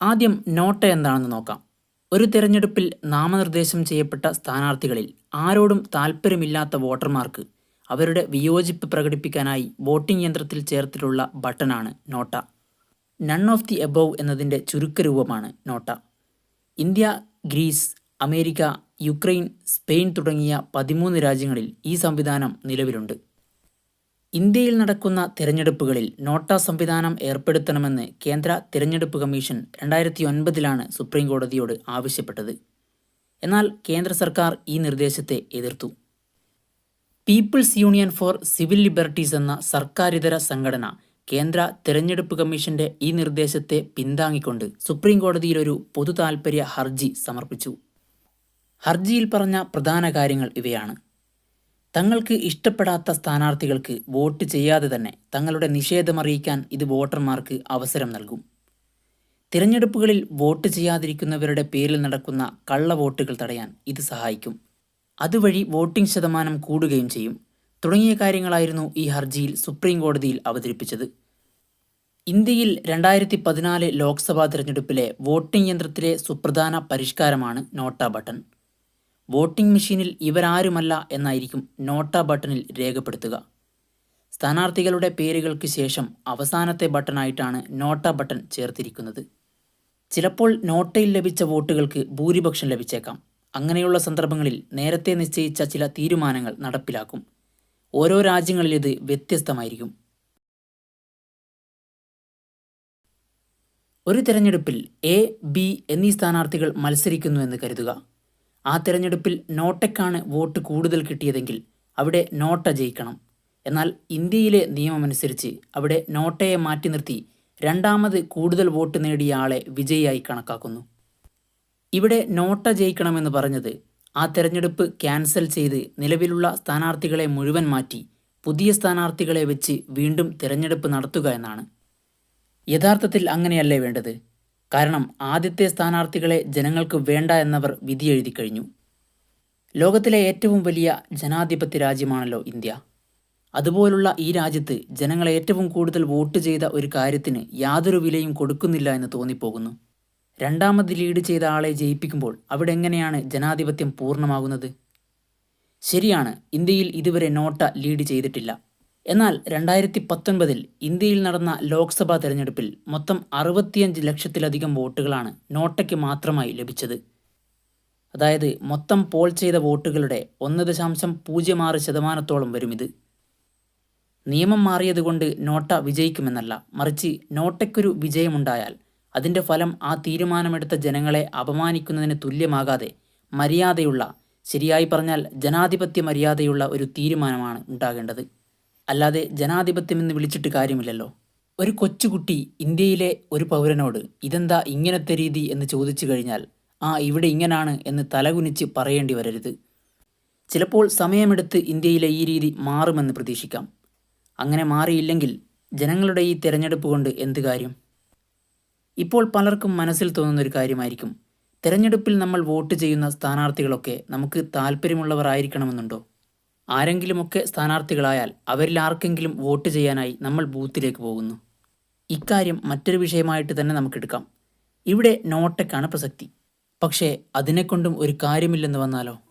ആദ്യം നോട്ട എന്താണെന്ന് നോക്കാം. ഒരു തിരഞ്ഞെടുപ്പിൽ നാമനിർദ്ദേശം ചെയ്യപ്പെട്ട സ്ഥാനാർത്ഥികളിൽ ആരോടും താൽപ്പര്യമില്ലാത്ത വോട്ടർമാർക്ക് അവരുടെ വിയോജിപ്പ് പ്രകടിപ്പിക്കാനായി വോട്ടിംഗ് യന്ത്രത്തിൽ ചേർത്തിട്ടുള്ള ബട്ടണാണ് NOTA. None of the above എന്നതിന്റെ ചുരുക്കരൂപമാണ് NOTA. India Greece America Ukraine Spain തുടങ്ങിയ പതിമൂന്ന് രാജ്യങ്ങളിൽ ഈ സംവിധാനം നിലവിലുണ്ട്. ഇന്ത്യയിൽ നടക്കുന്ന തിരഞ്ഞെടുപ്പുകളിൽ നോട്ട സംവിധാനം ഏർപ്പെടുത്തണമെന്ന് കേന്ദ്ര തിരഞ്ഞെടുപ്പ് കമ്മീഷൻ രണ്ടായിരത്തി ഒൻപതിലാണ് സുപ്രീംകോടതിയോട് ആവശ്യപ്പെട്ടത്. എന്നാൽ കേന്ദ്ര സർക്കാർ ഈ നിർദ്ദേശത്തെ എതിർത്തു. People's union for civil liberties എന്ന സർക്കാരിതര സംഘടന കേന്ദ്ര തിരഞ്ഞെടുപ്പ് കമ്മീഷന്റെ ഈ നിർദ്ദേശത്തെ പിന്താങ്ങിക്കൊണ്ട് സുപ്രീം കോടതിയിൽ ഒരു പൊതു താൽപ്പര്യ ഹർജി സമർപ്പിച്ചു. ഹർജിയിൽ പറഞ്ഞ പ്രധാന കാര്യങ്ങൾ ഇവയാണ്. തങ്ങൾക്ക് ഇഷ്ടപ്പെടാത്ത സ്ഥാനാർത്ഥികൾക്ക് വോട്ട് ചെയ്യാതെ തന്നെ തങ്ങളുടെ നിഷേധമറിയിക്കാൻ ഇത് വോട്ടർമാർക്ക് അവസരം നൽകും. തിരഞ്ഞെടുപ്പുകളിൽ വോട്ട് ചെയ്യാതിരിക്കുന്നവരുടെ പേരിൽ നടക്കുന്ന കള്ള വോട്ടുകൾ തടയാൻ ഇത് സഹായിക്കും. അതുവഴി വോട്ടിംഗ് ശതമാനം കൂടുകയും ചെയ്യും. തുടങ്ങിയ കാര്യങ്ങളായിരുന്നു ഈ ഹർജിയിൽ സുപ്രീം കോടതിയിൽ അവതരിപ്പിച്ചത്. ഇന്ത്യയിൽ രണ്ടായിരത്തി പതിനാല് ലോക്സഭാ തിരഞ്ഞെടുപ്പിലെ വോട്ടിംഗ് യന്ത്രത്തിലെ സുപ്രധാന പരിഷ്കാരമാണ് നോട്ട ബട്ടൺ. വോട്ടിംഗ് മെഷീനിൽ ഇവരാരുമല്ല എന്നായിരിക്കും നോട്ട ബട്ടണിൽ രേഖപ്പെടുത്തുക. സ്ഥാനാർത്ഥികളുടെ പേരുകൾക്ക് ശേഷം അവസാനത്തെ ബട്ടണായിട്ടാണ് നോട്ട ബട്ടൺ ചേർത്തിരിക്കുന്നത്. ചിലപ്പോൾ നോട്ടയിൽ ലഭിച്ച വോട്ടുകൾക്ക് ഭൂരിപക്ഷം ലഭിച്ചേക്കാം. അങ്ങനെയുള്ള സന്ദർഭങ്ങളിൽ നേരത്തെ നിശ്ചയിച്ച ചില തീരുമാനങ്ങൾ നടപ്പിലാക്കും. ഓരോ രാജ്യങ്ങളിൽ ഇത് വ്യത്യസ്തമായിരിക്കും. ഒരു തിരഞ്ഞെടുപ്പിൽ എ ബി എന്നീ സ്ഥാനാർത്ഥികൾ മത്സരിക്കുന്നു എന്ന് കരുതുക. ആ തിരഞ്ഞെടുപ്പിൽ നോട്ടയ്ക്കാണ് വോട്ട് കൂടുതൽ കിട്ടിയതെങ്കിൽ അവിടെ നോട്ട ജയിക്കണം. എന്നാൽ ഇന്ത്യയിലെ നിയമമനുസരിച്ച് അവിടെ നോട്ടയെ മാറ്റി നിർത്തി രണ്ടാമത് കൂടുതൽ വോട്ട് നേടിയ ആളെ വിജയിയായി കണക്കാക്കുന്നു. ഇവിടെ നോട്ട ജയിക്കണമെന്ന് പറഞ്ഞത് ആ തെരഞ്ഞെടുപ്പ് ക്യാൻസൽ ചെയ്ത് നിലവിലുള്ള സ്ഥാനാർത്ഥികളെ മുഴുവൻ മാറ്റി പുതിയ സ്ഥാനാർത്ഥികളെ വെച്ച് വീണ്ടും തിരഞ്ഞെടുപ്പ് നടത്തുക എന്നാണ്. യഥാർത്ഥത്തിൽ അങ്ങനെയല്ലേ വേണ്ടത്? കാരണം ആദ്യത്തെ സ്ഥാനാർത്ഥികളെ ജനങ്ങൾക്ക് വേണ്ട എന്നവർ എഴുതി കഴിഞ്ഞു. ലോകത്തിലെ ഏറ്റവും വലിയ ജനാധിപത്യ രാജ്യമാണല്ലോ ഇന്ത്യ. അതുപോലുള്ള ഈ രാജ്യത്ത് ജനങ്ങളെ ഏറ്റവും കൂടുതൽ വോട്ട് ചെയ്ത ഒരു കാര്യത്തിന് യാതൊരു വിലയും കൊടുക്കുന്നില്ല എന്ന് തോന്നിപ്പോകുന്നു. രണ്ടാമത് ലീഡ് ചെയ്ത ആളെ ജയിപ്പിക്കുമ്പോൾ അവിടെ എങ്ങനെയാണ് ജനാധിപത്യം പൂർണമാകുന്നത്? ശരിയാണ് ഇന്ത്യയിൽ ഇതുവരെ നോട്ട ലീഡ് ചെയ്തിട്ടില്ല. എന്നാൽ രണ്ടായിരത്തി പത്തൊൻപതിൽ ഇന്ത്യയിൽ നടന്ന ലോക്സഭാ തെരഞ്ഞെടുപ്പിൽ മൊത്തം അറുപത്തിയഞ്ച് ലക്ഷത്തിലധികം വോട്ടുകളാണ് നോട്ടയ്ക്ക് മാത്രമായി ലഭിച്ചത്. അതായത് മൊത്തം പോൾ ചെയ്ത വോട്ടുകളുടെ ഒന്ന് ദശാംശം പൂജ്യം ആറ് ശതമാനത്തോളം വരും ഇത് നിയമം മാറിയതുകൊണ്ട് നോട്ട വിജയിക്കുമെന്നല്ല മറിച്ച് നോട്ടയ്ക്കൊരു വിജയമുണ്ടായാൽ അതിന്റെ ഫലം ആ തീരുമാനമെടുത്ത ജനങ്ങളെ അപമാനിക്കുന്നതിന് തുല്യമാകാതെ മര്യാദയുള്ള ശരിയായി പറഞ്ഞാൽ ജനാധിപത്യ മര്യാദയുള്ള ഒരു തീരുമാനമാണ് ഉണ്ടാകേണ്ടത്. അല്ലാതെ ജനാധിപത്യമെന്ന് വിളിച്ചിട്ട് കാര്യമില്ലല്ലോ. ഒരു കൊച്ചുകുട്ടി ഇന്ത്യയിലെ ഒരു പൗരനോട് ഇതെന്താ ഇങ്ങനത്തെ രീതി എന്ന് ചോദിച്ചു കഴിഞ്ഞാൽ ആ ഇവിടെ ഇങ്ങനാണ് എന്ന് തലകുനിച്ച് പറയേണ്ടി വരരുത്. ചിലപ്പോൾ സമയമെടുത്ത് ഇന്ത്യയിലെ ഈ രീതി മാറുമെന്ന് പ്രതീക്ഷിക്കാം. അങ്ങനെ മാറിയില്ലെങ്കിൽ ജനങ്ങളുടെ ഈ തിരഞ്ഞെടുപ്പ് കൊണ്ട് എന്ത് കാര്യം? ഇപ്പോൾ പലർക്കും മനസ്സിൽ തോന്നുന്ന ഒരു കാര്യമായിരിക്കും. തിരഞ്ഞെടുപ്പിൽ നമ്മൾ വോട്ട് ചെയ്യുന്ന സ്ഥാനാർത്ഥികളൊക്കെ നമുക്ക് താല്പര്യമുള്ളവരായിരിക്കണമെന്നുണ്ടോ ആരെങ്കിലുമൊക്കെ സ്ഥാനാർത്ഥികളായാൽ അവരിൽ ആർക്കെങ്കിലും വോട്ട് ചെയ്യാനായി നമ്മൾ ബൂത്തിലേക്ക് പോകുന്നു. ഇക്കാര്യം മറ്റൊരു വിഷയമായിട്ട് തന്നെ നമുക്കെടുക്കാം. ഇവിടെ നോട്ടക്കാണ് പ്രസക്തി. പക്ഷേ അതിനെക്കൊണ്ടും ഒരു കാര്യമില്ലെന്ന് വന്നാലോ?